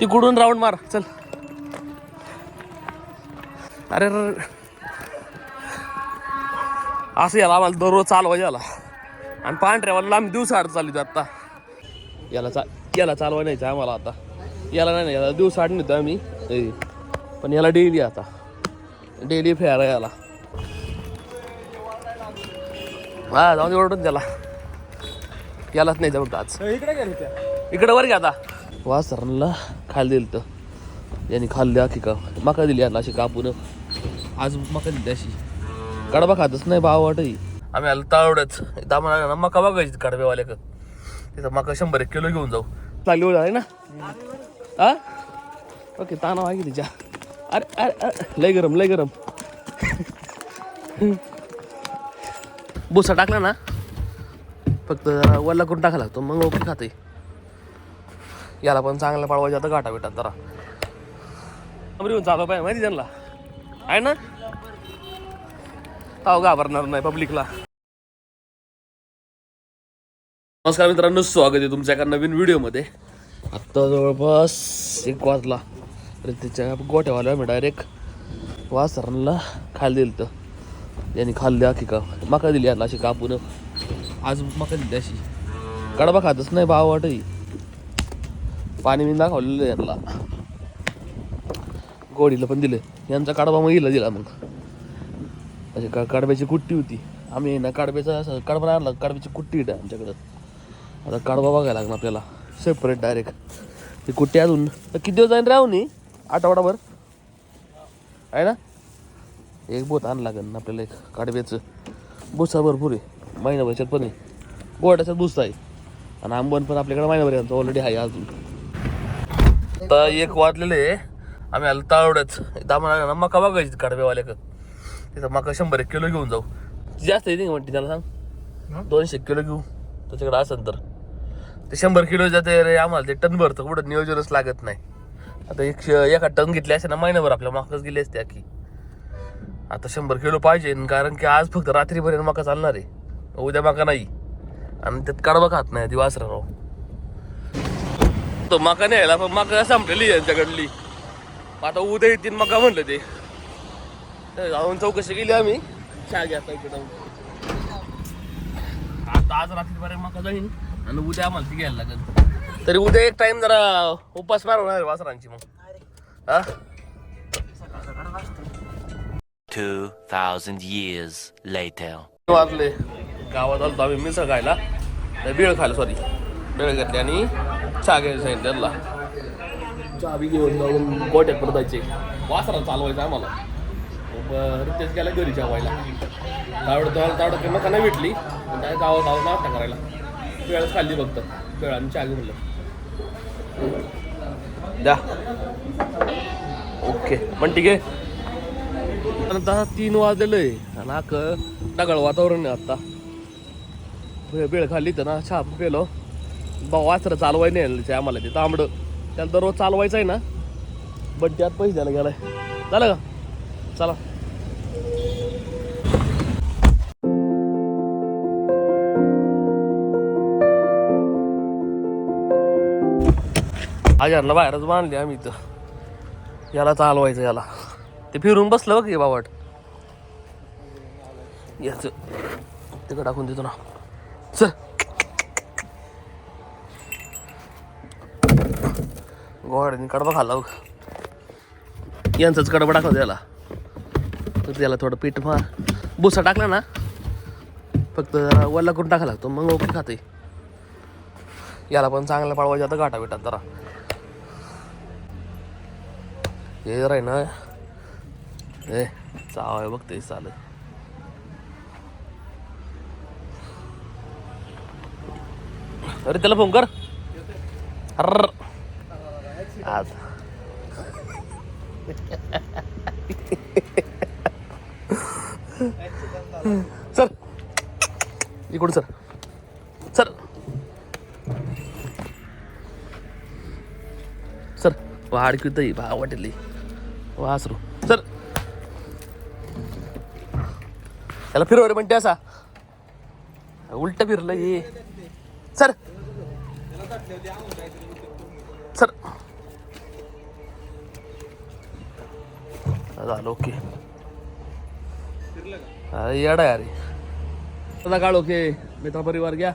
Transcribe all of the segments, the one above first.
तिकडून राऊंड मार चल. अरे. असं याला आम्हाला दररोज चालवायचं याला. आणि पांढऱ्यावाला आम्ही दिवसा आड चालू आता याला चा याला चालवा नाही आम्हाला आता. याला नाही याला दिवसा आड नेतो आम्ही. पण याला डेली आता. डेली फेअर आहे याला. हा जाऊन ओरडून त्याला. यालाच नाही जमत आज. इकडे इकडे वर घ्या आता. वासरांना खायला दिलं तर. यांनी खाल्ली आखी का मका दिली याला अशी कापून. आज मका दिली अशी. कडबा खातच नाही भाव वाटही आम्ही आलो तावडच दामना मका बघायची कडब्यावाल्याक तिथं मका शंभर एक किलो घेऊन जाऊ. लागली ओळख आहे ना? हा? ओके ताना वागी तिच्या. अरे अरे अरे लय गरम लय गरम. भुसा टाकला ना? फक्त जरा वल्ला करून टाकायला लागतो मग ओके खाते याला पण चांगलं पळवायचं आता गाठा भेटात जरा. येऊन चालू पाहिजे माहिती त्यांना? आहे ना? ताव घाबरणार नाही पब्लिकला नमस्कार मित्रांनो स्वागत आहे तुमच्या एका नवीन व्हिडिओमध्ये. आत्ता जवळपास एक वाजला. तर त्याच्या गोट्यावाल्या मी डायरेक्ट वासरांना खायला दिलं तर यांनी खाल्ली अखी का मका दिली याला अशी कापून. आज मका दिली अशी. कडबा खातच नाही भाव वाटही पाणी मी दाखवलेलं आहे यांना. गोडीला पण दिलं यांचा काडबा मग हिला दिला मग. अशी का काडब्याची कुट्टी होती. आम्ही ना काडब्याचा असं काडबा आणला. काडब्याची कुट्टी आहे आमच्याकडं. आता काडबा बघायला लागणार आपल्याला. सेपरेट डायरेक्ट ती कुट्टी अजून तर किती दिवस जाईन राहू आठवडाभर? आहे ना? एक बोत आण लागेल ना आपल्याला एक काडब्याचं. भुसा भरपूर आहे. महिनाभरच्यात पण आहे. गोड्याच्यात भुसा आहे. आणि आंबन पण आपल्याकडे महिनाभर ऑलरेडी आहे अजून. आता एक वाजलेले आम्ही आलो तावडच दामना मका बघायची कडब्यावाल्याक तिथं मका शंभर एक किलो घेऊन जाऊ. जास्त येते म्हणते त्याला सांग? दोनशे किलो घेऊ. त्याच्याकडे असेल तर. ते शंभर किलो जाते रे आम्हाला ते टन भरतं. कुठं नियोजनच लागत नाही. आता एक एका टन घेतले असे ना महिनाभर आपल्या मकाच गेली असते की आता शंभर किलो पाहिजे कारण की आज फक्त रात्रीपर्यंत मका चालणार आहे. उद्या मका नाही. आणि त्यात कडबा खात नाही ती वासरा राव तो मका न्यायला पण मका संपलेली यांच्याकडली आता उद्या येतील मका म्हणलं ते. जाऊन चौकशी केली आम्ही. चहा घ्या इकडे जाऊन. आता आज रात्रीपर्यंत मका जाईन. आणि उद्या आम्हाला ती घ्यायला लागेल. तरी उद्या एक टाइम जरा उपास मारवणार वासरांची मग. हा? 2,000 years later. वाजले. गावात आलो आम्ही मिसळ खायला. बेळ खायला सॉरी बेळ घेतली आणि चहा घ्यायला सांगितलं त्यांना बी घेऊन जाऊन गोट्यात परत जायचे वासरा चालवायचं आम्हाला. मग रितेश गेला घरी जेवायला. तावडं तावडं का नाही भेटली. काय गावात गावात नाश्ता करायला. वेळच खाल्ली फक्त. चहा घेऊन म्हणलं. द्या ओके. पण ठीक आहे आता तीन वाजलेलं आहे. आणि अख ढगाळ वातावरण आहे आता. बे- बेळ खाल्ली तर ना पेलो. बा वासरं चालवाय नाही ते आम्हाला ते तांबडं. त्याला दररोज चालवायचं आहे ना. बट त्यात पैसे द्यायला गेलाय. झालं का? चला. आज यांना बाहेरच बांधली आम्ही इथं. याला चालवायचं याला. ते फिरून बसलं बघ हे बावट. याच. तिकडं टाकून देतो ना. चल. गोड्याने कडबा खाल्ला यांचाच कडबा टाकला त्याला. तर त्याला थोडं पीठ मार भुसा टाकला ना फक्त जरा वल्ला करून टाकायला लागतो मग ओके खाते. याला पण चांगला पळवायचं आता गाठा भेटात जरा. हे जरा आहे ना ए चाव आहे बघते चालेल अरे त्याला फोन कर. अर आज सर. इकडून सर. सर. सर वाढ किती भा वाटली वासरू सर. त्याला फिरव रे म्हणते असा. उलट फिरलं ये सर. सर. झालं ओके. अरे येडा आहे अरे. चला काढ ओके. मित्र परिवार घ्या.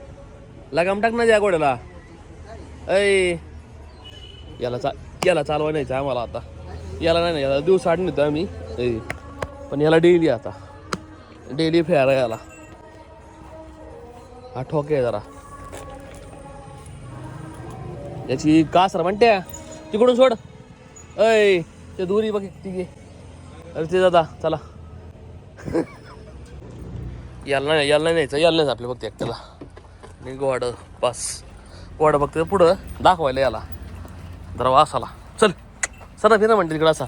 लगाम टाक ना या गोड्याला. ऐ. याला चा याला चालवा नाही आम्हाला आता. याला नाही नाही याला दिवस आठ नेतो आम्ही. ऐ. पण याला डेली आता. डेली फेरा याला. हा ठोके आहे जरा. याची कासर म्हणते. तिकडून सोड. ऐ ते दुरी बघ तिघे. घे अरे ते दादा चला. याला नाही याला नाही न्यायचं याला नाही आपल्या बघते एकट्याला. आणि गोवाड पास गोवाड बघते पुढं दाखवायला याला. दरवा असाला. चल सर फिरा म्हणते तिकडं असा.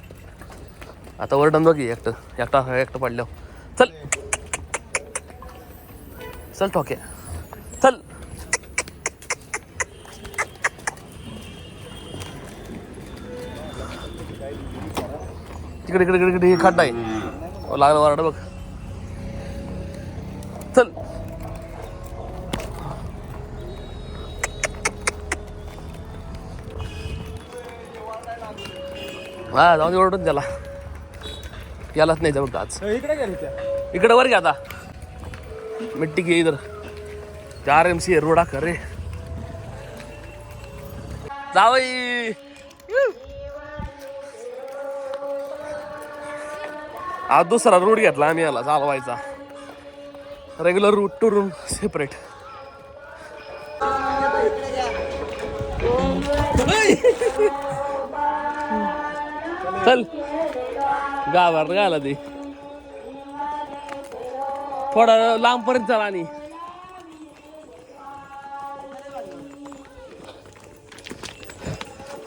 आता वरडन बघ एकटं एकटा एकटं पडल्यावर. चल. चल ठोके. चल. तिकडे इकडे इकडे इकडे हे खड्डा आहे लागलं वरड बघ. चल. हा जाऊन ओरडून त्याला. यालाच नाही जाऊ आज. इकडे गेली त्या इकडे वर घ्या आता. मिट्टी घे इधर. चार एम सी रोडा कर रे. जावई. आज दुसरा रूट घेतला आम्ही याला चालवायचा. Regular route to room separate चल. गावात गाला ते. थोडा लांबपर्यंत चला आणि.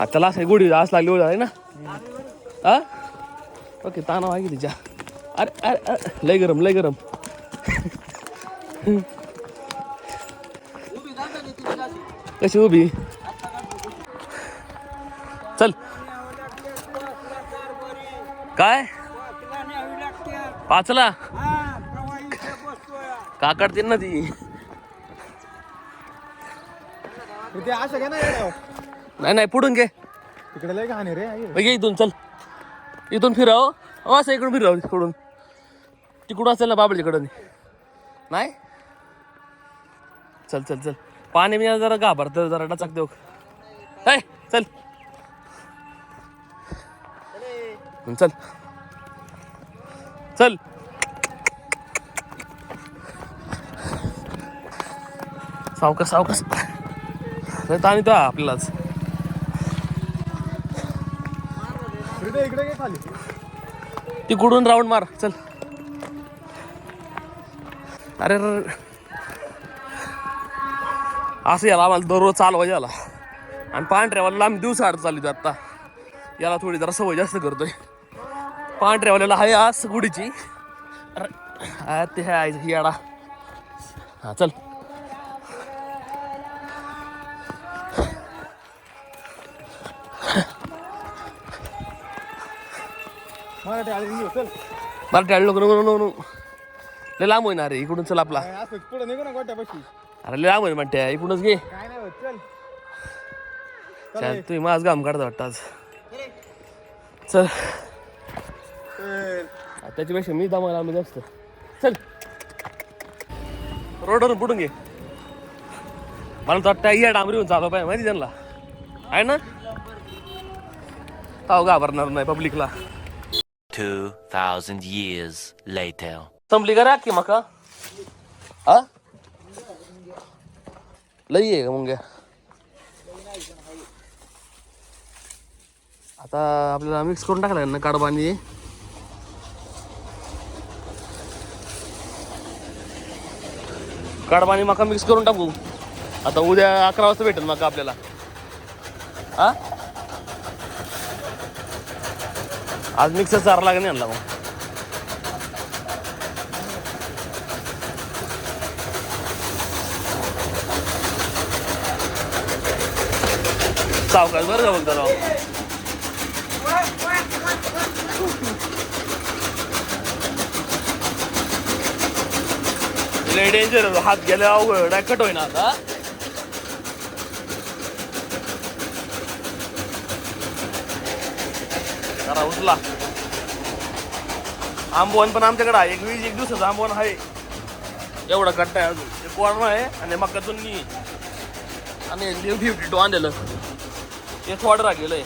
आता लास गुढी आस लागली आहे ना? ओके ताना वागी तिच्या. अरे अरे अरे. लय गरम लय गरम. कशी उभी? चल. काय? पाचला? का काढते ना ती? असं घे. नाही नाही पुढून घे. तिकडे लय घाणे रे इथून चल. इथून फिराव. असं इकडून फिराव तिकडून तिकडून असेल ना बाबळीकडं नाही? चल चल चल. पाणी मी जरा घाबरत जरा डचाक देऊ. काय चल. चल. चल. सावकाश सावकास नाही ताणी तो आपल्यालाच. इकडे तिकडून राऊंड मार चल. अरे. असं याला आम्हाला दररोज चालवायचं याला आणि पांढऱ्यावाला आम्ही दिवसा आड चालू आता. याला थोडी जरा सवय जास्त करतोय. पांढऱ्यावाल्याला आहे आज गुढीची अरे, ते आहे ही याडा. हा चल. मराठी आली चल. मला टाळलो नको नको नको. लय लांब होईना रे इकडून चल आपला. असं पुढे निघू ना गोट्यापाशी. अरे लय लांब होईन म्हणते इकडूनच घे. काय नाही होत चल. चल तुम्ही माझ काम काढता वाटतं आज. चल चल. त्याच्यापेक्षा मी दमाला आम्ही जास्त. चल. रोडवरून पुढून घे. मला तर वाटतं या डांबरीहून चालू पाहिजे माहिती त्यांना? आहे ना? ताव घाबरणार नाही पब्लिकला 2,000 years later. संपली का रे की मका? हा लई आहे का मग आता आपल्याला मिक्स करून टाकला ना कडबा आणि मका मिक्स करून टाकू. आता उद्या अकरा वाजता भेटेल मका आपल्याला. हा आज मिक्सर चारा लागेल आणला मग. सावकाश बरं का बघता राव. डेंजर हात गेले अवघड कट होईना आता. जरा उचला. आंबवण पण आमच्याकडे आहे एक वीस एक दिवसाचा आंबवण आहे. एवढा कट्टा आहे अजून. एक कोर्ण आहे आणि मग मक्कातून आणि लिव ड्युटी टू आणलेलं हे थोडं राहिलेलं आहे.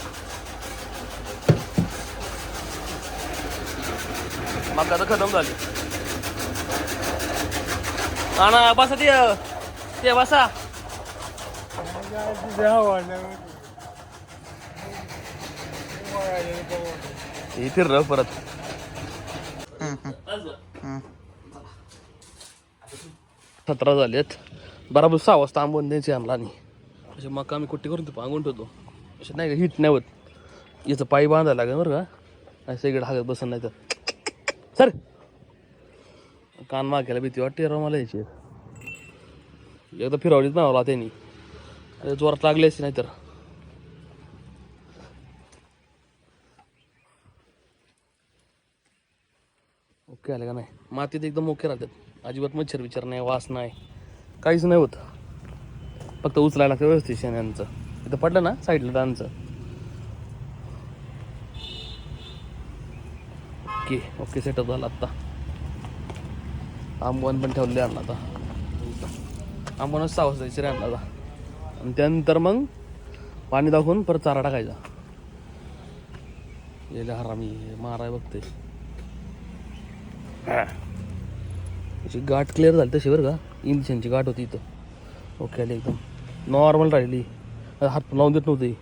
मग तर खतम झाली. आणि बसा ते ते बसा. हे र परत. सतरा झालेत. बराबर सहा वाजता आंबून द्यायचे आम्हाला आणि. असे मका आम्ही कुट्टी करून ते पांगून ठेवतो. असे नाही का हिट नाही होत. याचं पायी बांधायला लागेल बरं का. असं इकडे हागत बसन नाही तर. सर! कान मागायला भीती वाटते राव मला याची. एकदा फिरवलीच नाही मला त्यांनी. अरे जोरात लागली असते नाही तर ओके आले का नाही? मातीत एकदम ओके राहतात. अजिबात मच्छर विचार नाही वास नाही. काहीच नाही होत. फक्त उचलायला लागतं व्यवस्थित शेण्यांचं इथं पडलं ना साईडला डानचं ओके ओके सेटअप झाला आत्ता. आंबवण पण ठेवले आणला आता. आंबवणच सहा द्यायची रे आणला आता आणि त्यानंतर मग पाणी दाखवून परत चारा टाकायचा. गेले हरामी माराय बघते त्याची गाठ क्लिअर झाली तशी बरं का? इंजेक्शनची गाठ होती इथं. ओके आली एकदम. नॉर्मल राहिली. हात लावून देत नव्हते.